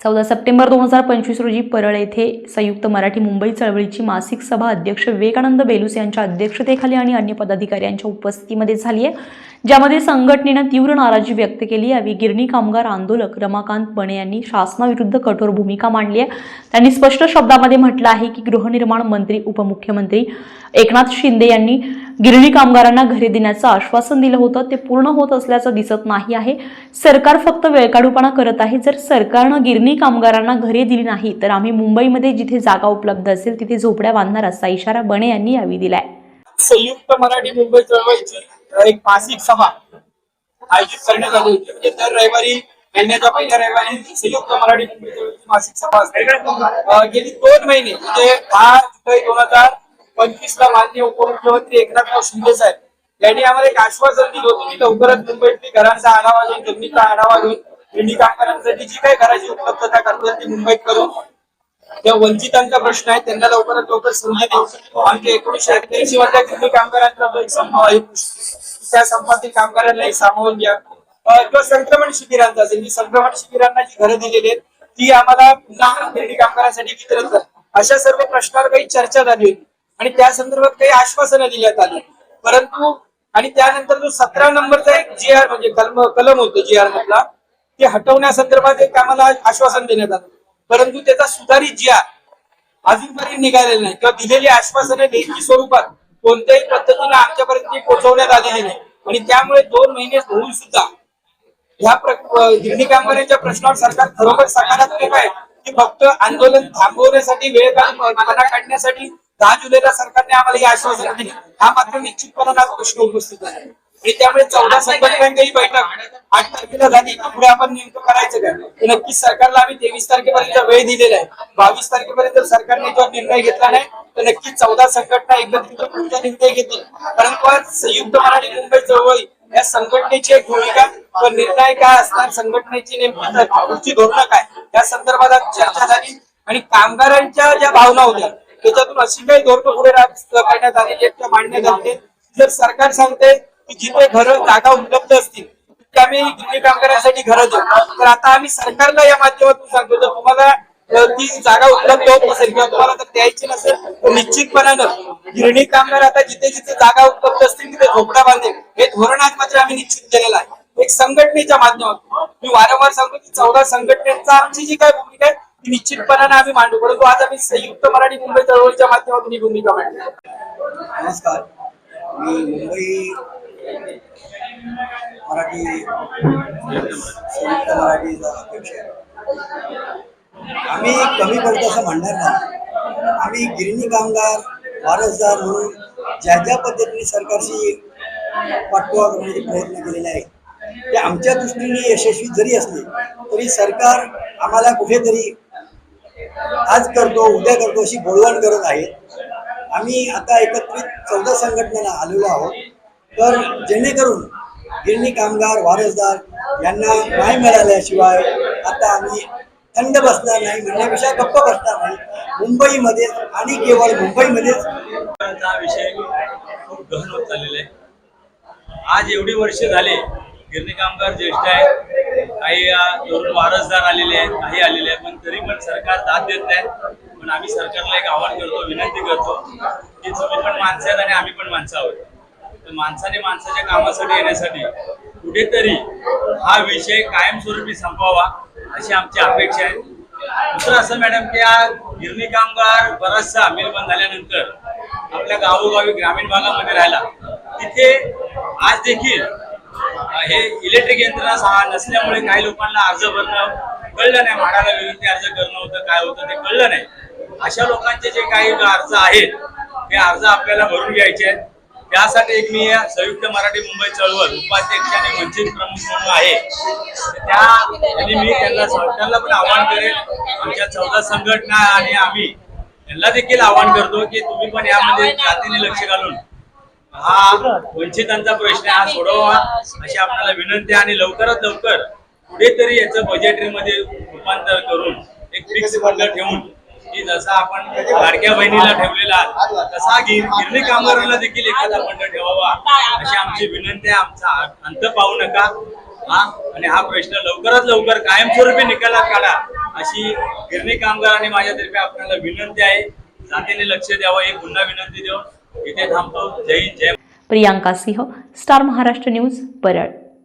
चौदा सप्टेंबर दोन हजार पंचवीस रोजी परळ येथे संयुक्त मराठी मुंबई चळवळीची मासिक सभा अध्यक्ष विवेकानंद बेलूस यांच्या अध्यक्षतेखाली आणि अन्य पदाधिकाऱ्यांच्या उपस्थितीमध्ये झाली आहे. ज्यामध्ये संघटनेनं तीव्र नाराजी व्यक्त केली. यावेळी गिरणी कामगार आंदोलक रमाकांत बणे यांनी शासनाविरुद्ध कठोर भूमिका मांडली आहे. त्यांनी स्पष्ट शब्दामध्ये म्हटलं आहे की गृहनिर्माण मंत्री उपमुख्यमंत्री एकनाथ शिंदे यांनी गिरणी कामगारांना घरी देण्याचं आश्वासन दिलं होतं. ते पूर्ण होत असल्याचं दिसत नाही आहे. सरकार फक्त वेळकाढूपणा करत आहे. जर सरकारनं गिरणी कामगारांना घरे दिली नाही तर आम्ही मुंबईमध्ये जिथे जागा उपलब्ध असेल तिथे झोपड्या बांधणार असा इशारा बणे यांनी यावेळी दिलाय. संयुक्त मराठी मुंबई चळवळीची एक मासिक सभा आयोजित करण्यात आली होती. म्हणजे दर रविवारी महिन्याच्या पहिल्या रविवारी संयुक्त मराठी मुंबई चळवळीची मासिक सभा असते. गेली दोन महिने म्हणजे दहा जुलै दोन हजार पंचवीस ला माननीय उपमुख्यमंत्री एकनाथराव शिंदे साहेब. यांनी आम्हाला एक आश्वासन दिलं होतं की लवकरच मुंबईतली घरांचा आढावा घेऊन जमिनीचा आढावा घेऊन गिरणी कामगारांसाठी जी काही घराची उपलब्धता करतात ती मुंबईत करून त्या वंचितांचा प्रश्न आहे त्यांना लवकरात लवकर संधी देऊ. आमच्या एकोणीशे अठ्ठ्याऐंशी मधल्या गिरणी कामगारांचा एक संप आहे त्या संपातील कामगारांनाही सामावून घ्या. किंवा संक्रमण शिबिरांचा असेल संक्रमण शिबिरांना जी घरं दिलेली आहेत ती आम्हाला पुन्हा कामगारांसाठी वितरण अशा सर्व प्रश्नावर काही चर्चा झाली होती. आणि त्या संदर्भात काही आश्वासनं देण्यात आली परंतु आणि त्यानंतर जो सतरा नंबरचा एक जी आर म्हणजे कलम कलम होतो जी आर मधला ते हटवण्यासंदर्भात एक आम्हाला आश्वासन देण्यात आलं. परंतु त्याचा सुधारित जी आर अजूनपर्यंत निघालेला नाही. किंवा दिलेली आश्वासने नेहमी स्वरूपात कोणत्याही पद्धतीने आमच्यापर्यंत पोहोचवण्यात आलेली नाही. आणि त्यामुळे दोन महिने होऊन सुद्धा ह्या प्र- गिरणी कामगारांच्या प्रश्नावर सरकार खरोखर सकारात्मक आहे. की फक्त आंदोलन थांबवण्यासाठी वेळ काढून मना काढण्यासाठी दहा जुलैला सरकारने आम्हाला ही आश्वासन दिली. हा मात्र निश्चितपणे प्रश्न उपस्थित आहे. आणि त्यामुळे चौदा संघटनांची बैठक आठ तारखेला झाली. पुढे आपण नेमकं करायचं काय? नक्कीच सरकारला आम्ही तेवीस तारखेपर्यंत वेळ दिलेला आहे. बावीस तारखेपर्यंत सरकारने जो निर्णय घेतला नाही तर नक्कीच चौदा संघटना एकत्रित निर्णय घेतील परंतु आज संयुक्त मराठी मुंबई चळवळी या संघटनेची एक भूमिका व निर्णय काय असणार संघटनेची नेमकी धोरणं काय? या संदर्भात चर्चा झाली. आणि कामगारांच्या ज्या भावना होत्या त्याच्यातून अशी काही धोरणं पुढे करण्यात आलेली आहेत मांडण्यात आलेली जर सरकार सांगते की जिथे घरं जागा उपलब्ध असतील तिथे आम्ही गिरणी कामगारांसाठी घरं देऊ. तर आता आम्ही सरकारला या माध्यमातून सांगतो जर तुम्हाला ती जागा उपलब्ध होत नसेल किंवा तुम्हाला जर द्यायची नसेल तर निश्चितपणानं गिरणी कामगार आता जिथे जिथे जागा उपलब्ध असतील तिथे झोपडा बांधेल. हे धोरण आज मात्र आम्ही निश्चित केलेलं आहे. एक संघटनेच्या माध्यमातून मी वारंवार सांगतो की चौदा संघटनेचा आमची जी काय भूमिका आहे ती निश्चितपणाने आम्ही मांडू परंतु आज आम्ही संयुक्त मराठी मुंबई चळवळीच्या माध्यमातून ही भूमिका मांडली. नमस्कार. मी मुंबई मराठी संयुक्त मराठीचा अध्यक्ष आम्ही कमी पडतो असं म्हणणार नाही. आम्ही गिरणी कामगार वारसदार म्हणून ज्या ज्या पद्धतीने सरकारशी पाठपुरावा करण्याचे प्रयत्न केलेले आहेत ते आमच्या दृष्टीने यशस्वी जरी असले तरी सरकार आम्हाला कुठेतरी आज करतो उद्या करतो अशी बोलवण करत आहेत आम्ही आता एकत्रित चौदा संघटनेला आलेलो आहोत. तर जेणेकरून गिरणी कामगार वारसदार यांना न्याय मिळाल्याशिवाय आता आम्ही थंड बसणार नाही म्हणण्यापेक्षा गप्प बसणार नाही. मुंबईमध्ये आणि केवळ मुंबईमध्येच हा विषय खूप गहन होत चाललेला आहे. आज एवढी वर्ष झाले गिरणी कामगार ज्येष्ठ आहेत. काही तरुण वारसदार आलेले आहेत काही आलेले आहेत पण तरी पण सरकार दाद देत नाही. पण आम्ही सरकारला एक आव्हान करतो विनंती करतो की तुम्ही पण माणसं आहेत आणि आम्ही पण माणसं आहोत. तर माणसाने माणसाच्या कामासाठी येण्यासाठी कुठेतरी हा विषय कायमस्वरूपी संपवावा अशी आमची अपेक्षा आहे. दुसरं असं मॅडम की हा गिरणी कामगार बराचसा मेलबंद झाल्यानंतर आपल्या गावोगावी ग्रामीण भागामध्ये राहिला तिथे आज देखील हे इलेक्ट्रिक यंत्रणा नसल्यामुळे काही लोकांना अर्ज भरणं कळलं नाही. म्हाडाला विनंती अर्ज करणं होतं काय होतं ते कळलं नाही. अशा लोकांचे जे काही अर्ज आहेत ते अर्ज आपल्याला भरून घ्यायचे आहेत. त्यासाठी एक मी संयुक्त मराठी मुंबई चळवळ उपाध्यक्ष आणि वंचित प्रमुख म्हणून आहे. त्या मी त्यांना त्यांना पण आवाहन करेन आमच्या चौदा संघटना आणि आम्ही त्यांना देखील आवाहन करतो की तुम्ही पण यामध्ये जातीने लक्ष घालून हा वंचितांचा प्रश्न हा सोडवा. अशी आपल्याला विनंती आणि लवकरात लवकर कुठेतरी याचं बजेटरी मध्ये रूपांतर करून एक फिक्स बंद ठेवून की जसा आपण लाडक्या बहिणीला ठेवलेला तसा गिरणी कामगारांना देखील एखादा मंडळ ठेवावा. अशी आमची विनंती आहे. आमचा अंत पाहू नका. हा आणि हा प्रश्न लवकरात लवकर कायमस्वरूपी निकालात काढा. अशी गिरणी कामगारांनी माझ्यातर्फे आपल्याला विनंती आहे. जातीने लक्ष द्यावं. एक पुन्हा विनंती देऊन इथे थांबतो. जय जय प्रियांका सिंह स्टार महाराष्ट्र न्यूज परळ.